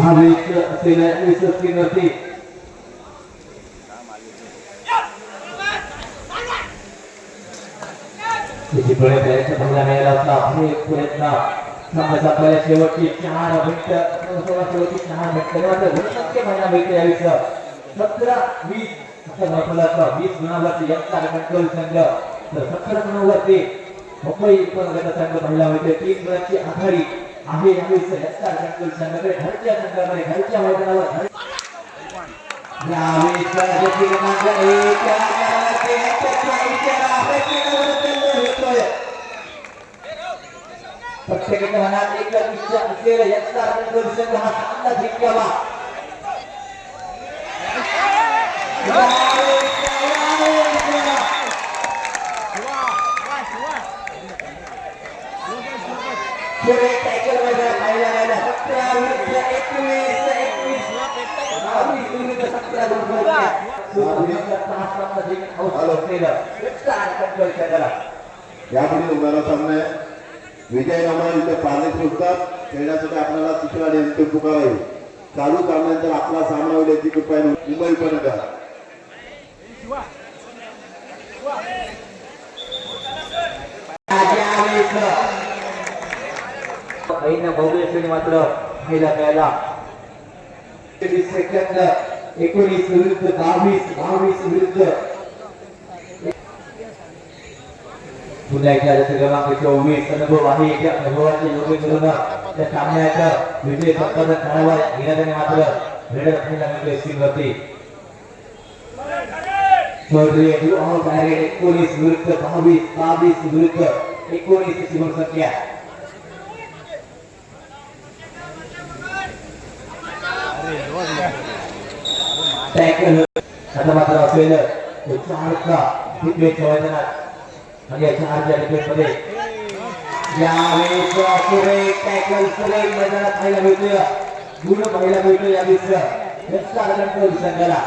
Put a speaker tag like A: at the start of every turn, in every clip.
A: भाविक असलेल्या यशस्वीवरती त्याची पुढे प्रयत्न पहिला मिळाला होता. पुढे प्रयत्न. संघाचा आपल्याला शेवटची चार मिनिट शेवटची चार मात्र महिना मिळते सतरा वीस असं वीस गुणावरती संघ तर सतरा गुणावरती मुंबई पण गट संघ महिला होते. तीन गुणांची आघाडी. आम्ही आम्ही एकटा कंट्रोल संघाकडे घरच्या संघाकडे घरच्या मैदानावर या प्रत्येकाच्या मनात एकच इच्छा असलेला यशस्वी संघ हा चांगला जिंकावा. पुढे टॅकल वगैरे पाहिला गेला सतरा विरुद्ध एकवीस एकवीस बावीस विरुद्ध सतरा
B: यापुढे विजय नामा इथे पाणी सुटतात खेळण्यासाठी आपल्याला तिसरा नेमके चालू सामन्यानंतर आपला सामना होईल याची कृपया मुंबई पण करा.
A: महिना भोगेश्वरी मात्र पहिला प्याला तेवीस सेकंद एकोणीस विरुद्ध बावीस बावीस विरुद्ध पुन्हा एकदा जसं क्रमांक चोवीस अनुभव आहे त्या अनुभवाचे योग्य करून त्या सामन्यात विजय संपादन करावा घेण्याने मात्र वेळ आपल्याला मिळते स्क्रीनवरती चौधरी यू ऑल डायरेक्ट एकोणीस विरुद्ध बावीस बावीस विरुद्ध एकोणीस ची संख्या टॅकल आता मात्र असलेलं आणि या चारच्या डिफेन्समध्ये यावेळेस सुरेख टॅकल सुरेख मैदानात पाहायला मिळतोय गुण पाहायला मिळतोय यावेळेस संघाला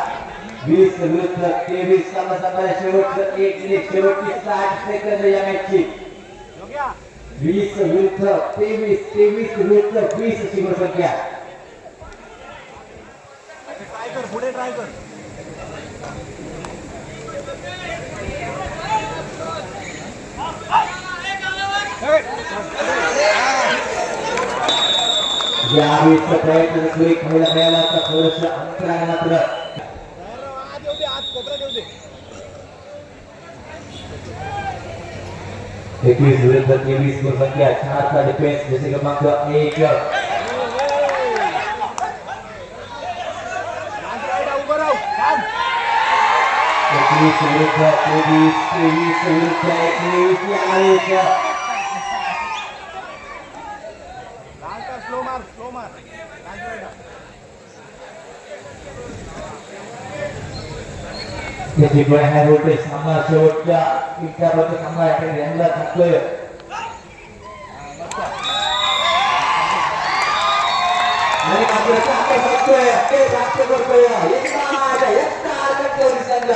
A: वीस विरुद्ध तेवीस सामना संघाला शेवटचं एक मिनिट शेवटची साठ सेकंद या मॅचची वीस विरुद्ध तेवीस तेवीस विरुद्ध वीस अशी संख्या यावेळेस प्रयत्न सुरेख महिला मिळाला तर थोडस अंतराने मात्र एकवीस विरुद्ध तेवीस गुण संख्या चारचा डिफेन्स जसे क्रमांक एक. एकवीस विरुद्ध तेवीस तेवीस विरुद्ध एकवीस यावेळेस त्याची पण हाय व्होल्टेज सामना शेवटच्या मिनिटामध्ये सामना याकडे यांना थकलोय आणि मात्र चांगलं करतोय ते प्राप्त करतोय एकटा एकटा कंट्रोल संघ